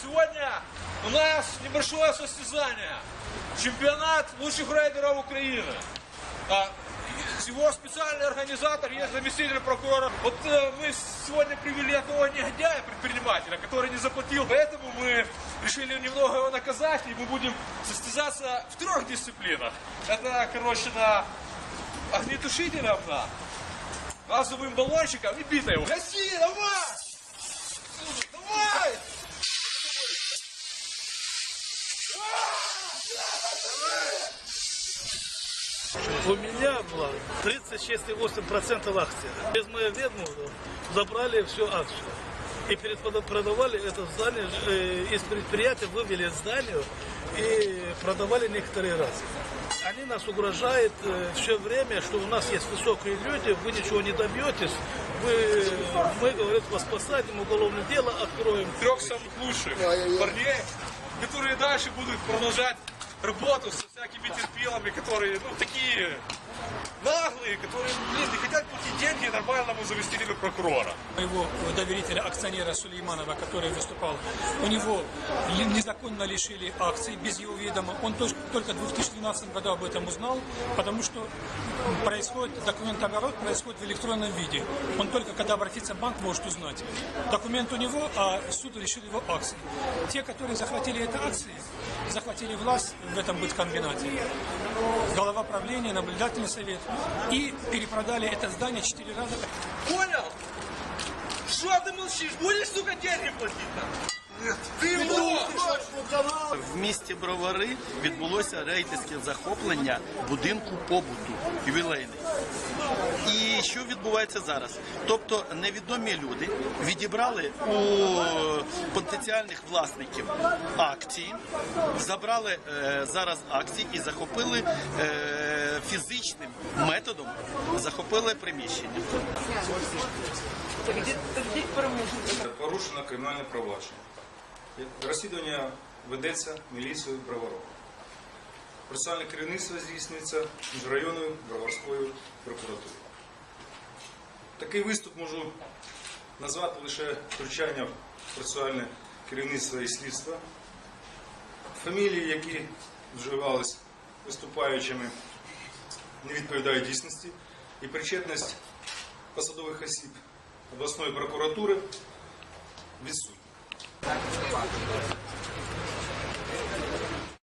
Сегодня у нас небольшое состязание. Чемпионат лучших рейдеров Украины. А, Его специальный организатор есть заместитель прокурора. Вот э, мы сегодня привели одного негодяя, предпринимателя, который не заплатил. Поэтому мы решили немного его наказать, и мы будем состязаться в трех дисциплинах. Это, короче, на огнетушителем, на газовым баллончиком и битой его. Гаси, давай! Давай! У меня было 36,8% акций. Без моего ведома забрали всю акцию. И перед продавали это здание, э, из предприятия вывели здание и продавали некоторые раз. Они нас угрожают э, все время, что у нас есть высокие люди, вы ничего не добьетесь, вы, мы, говорит, вас посадим, уголовное дело откроем. трех самых лучших парней, которые дальше будут продолжать работу со всякими терпилами, которые, ну, такие наглые, которые, блин, не хотят платить деньги нормальному заместителю прокурора. моего доверителя, акционера Сулейманова, который выступал, у него незаконно лишили акций без его ведома. Он только в 2012 году об этом узнал, потому что происходит документооборот происходит в электронном виде. Он только когда обратится в банк может узнать. Документ у него, а суд лишил его акций. Те, которые захватили эти акции, захватили власть в этом быткомбинате, голова правления, наблюдательный совет, и перепродали это здание четыре раза Понял? Что ты молчишь? Будешь, сука, деньги платить там? В місті Бровари відбулося рейдерське захоплення будинку побуту ювілейний. І що відбувається зараз? Тобто невідомі люди відібрали у потенціальних власників акції, забрали е, зараз акції і захопили е, фізичним методом захопили приміщення. порушено кримінальне провадження. Розслідування ведеться міліцією Броварова. Процесуальне керівництво здійснюється міжрайонною Броварською прокуратурою. Такий виступ можу назвати лише втручання в процесуальне керівництво і слідство. Фамілії, які вживались виступаючими, не відповідають дійсності, і причетність посадових осіб обласної прокуратури відсутня. Thank you.